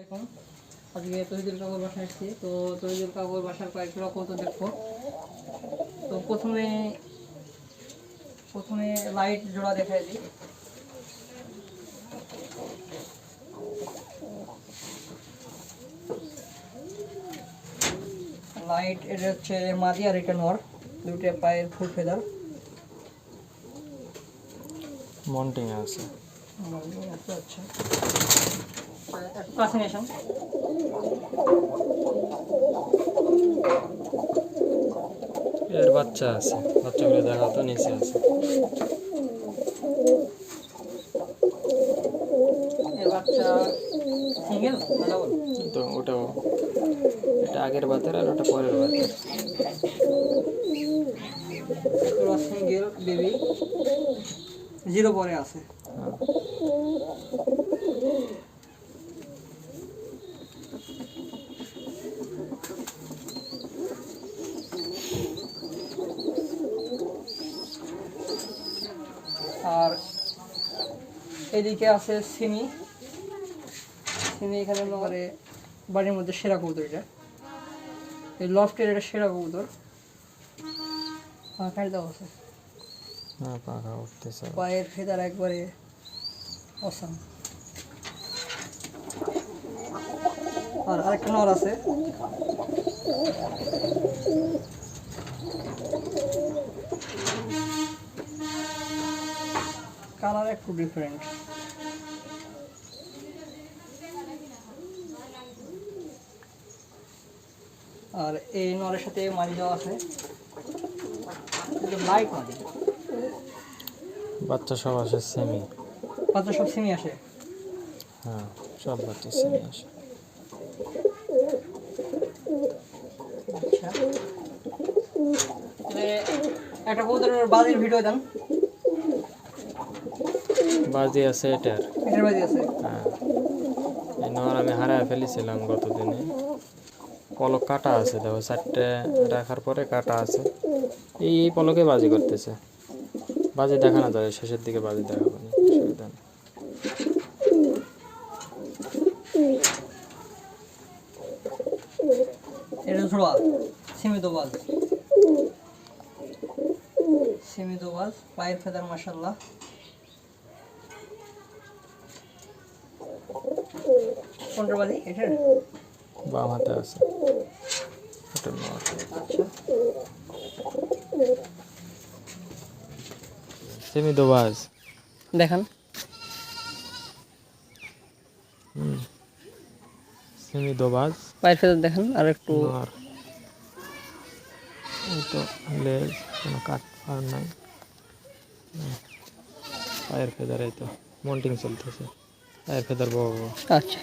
আলাইকুম। আজকে তহিদুল কাকুর বাসায় এসেছি তো তহিদুল কাকুর বাসার কয়েকটা কৌতো দেখব। তো প্রথমে প্রথমে লাইট জোড়া দেখাই দিই। লাইট এটা হচ্ছে মাদি আর এটা নর। দুইটা পায়ের ফুল ফেদার। মন্টিং আছে আচ্ছা। আসুন। এর বাচ্চা আছে বাচ্চাগুলো দেখা তো নিচে আছে। এর বাচ্চা সিঙ্গেল তো ওটাও এটা আগের বাতের আর ওটা পরের বাতের। সিঙ্গেল বেবি জিরো পরে আছে হ্যাঁ। আর এদিকে আছে সিমি। সিমি এখানে মানে বাড়ির মধ্যে সেরা কবুতর এটা। এই লফটের এটা সেরা কবুতর। পাখার দেওয়া আছে পাখা উঠতেছে। পায়ের ফেদার একবারে অসাম। আর আরেকটা নর আছে। কালার একটু ডিফারেন্ট আর এই নরের সাথে মারি দেওয়া আছে। লাইট মারি। বাচ্চা সব আসে সেমি বাচ্চা সব সিমি আসে। হ্যাঁ সব বাচ্চা সেমি আসে। আচ্ছা। একটা কবুতরের বাজির ভিডিও দেন। বাজি আছে এটার। এটার বাজি আছে। হ্যাঁ। এই নর আমি হারায় ফেলেছিলাম গত দিনে পলক কাটা আছে দেখো চারটে রাখার পরে কাটা আছে। এই এই পলকে বাজি করতেছে। বাজি দেখানো যাবে শেষের দিকে বাজি দেখাবো না অসুবিধা নেই। এটা সীমিত বাজ। সীমিত বাজ পায়ের ফেদার মাসাল্লাহ কোনটার বাজি এটার বাম হাতে আছে। সেমি দোবাজ দেখান। হুম। সেমি দোবাজ পায়ের ফেদার দেখান আর একটু এই তো লেজ কোনো কাট আর নাই। পায়ের ফেদার তো মন্টিং চলতেছে। পায়ের ফেদার বড় বড় আচ্ছা